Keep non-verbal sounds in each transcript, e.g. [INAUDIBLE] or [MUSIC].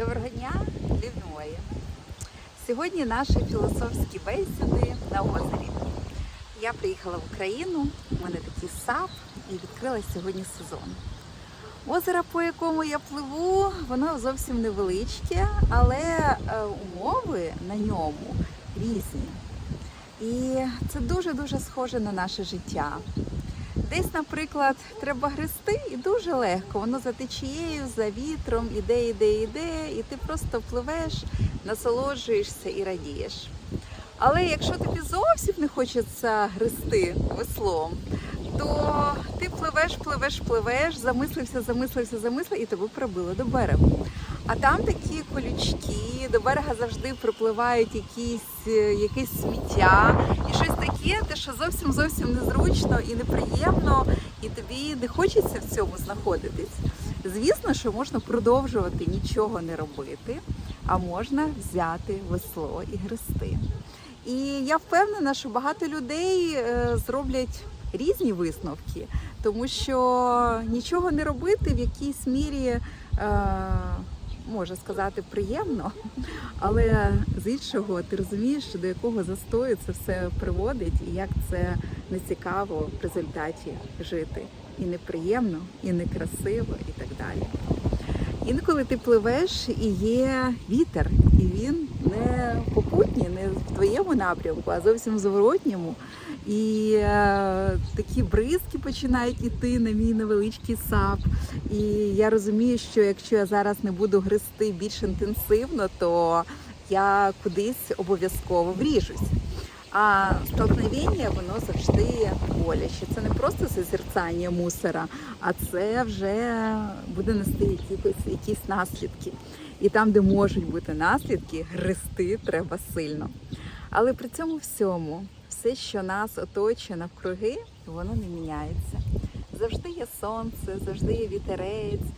Доброго дня, Лівної. Сьогодні наші філософські бесіди на озері. Я приїхала в Україну, у мене такий сап і відкрила сьогодні сезон. Озеро, по якому я пливу, воно зовсім невеличке, але е, умови на ньому різні. І це дуже-дуже схоже на наше життя. Десь, наприклад, треба грести і дуже легко. Воно за течією, за вітром, іде, іде, іде, і ти просто пливеш, насолоджуєшся і радієш. Але якщо тобі зовсім не хочеться грести веслом, то ти пливеш, пливеш, пливеш, замислився, замислився, замислився, і тебе прибило до берегу. А там такі колючки, до берега завжди припливають якісь, е, якесь сміття і щось таке, те, що зовсім зовсім незручно і неприємно, і тобі не хочеться в цьому знаходитись. Звісно, що можна продовжувати нічого не робити, а можна взяти весло і грести. І я впевнена, що багато людей е, зроблять різні висновки, тому що нічого не робити в якійсь мірі. е, Можна сказати, приємно, [LAUGHS] але з іншого ти розумієш, до якого застою це все приводить, і як це нецікаво в результаті жити. І неприємно, і некрасиво, і так далі. Інколи ти пливеш і є вітер, і він не попутній, не в твоєму напрямку, а зовсім в зворотньому. І е, такі бризки починають іти на мій невеличкий сап. І я розумію, що якщо я зараз не буду грести більш інтенсивно, то я кудись обов'язково вріжусь. А столкновення воно завжди боляче. Це не просто зазерцання мусора, а це вже буде нести якісь, якісь наслідки. І там, де можуть бути наслідки, грести треба сильно. Але при цьому всьому, все, що нас оточує навкруги, воно не міняється. Завжди є сонце, завжди є вітерець,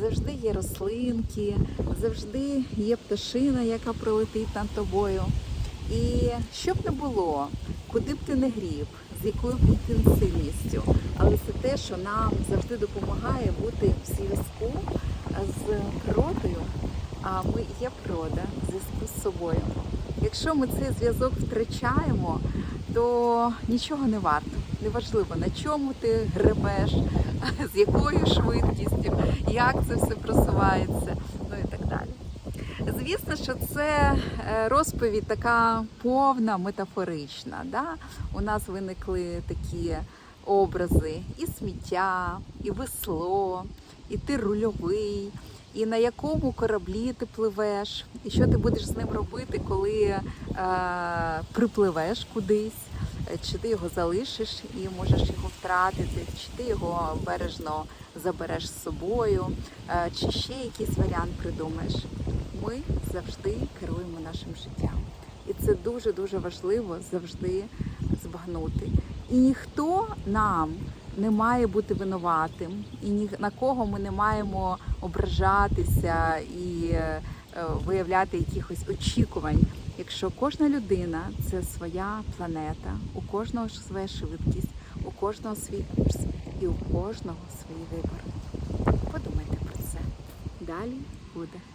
завжди є рослинки, завжди є пташина, яка пролетить над тобою. І що б не було, куди б ти не гріб, з якою б інтенсивністю, але це те, що нам завжди допомагає бути в зв'язку з природою, а ми є природа в зв'язку з собою. Якщо ми цей зв'язок втрачаємо, то нічого не варто. Неважливо, на чому ти гребеш, [LAUGHS] з якою швидкістю, як це все просувається, ну і так далі. Звісно, що це е, розповідь така повна, метафорична. Да? У нас виникли такі образи і сміття, і весло, і ти рульовий, і на якому кораблі ти пливеш, і що ти будеш з ним робити, коли е, припливеш кудись. Чи ти його залишиш і можеш його втратити, чи ти його бережно забереш з собою, е, чи ще якийсь варіант придумаєш ми завжди керуємо нашим життям. І це дуже-дуже важливо завжди збагнути. І ніхто нам не має бути винуватим, і ні на кого ми не маємо ображатися і е, виявляти якихось очікувань. Якщо кожна людина це своя планета, у кожного своя швидкість, у кожного свій курс і у кожного свій вибір. Подумайте про це. Далі буде.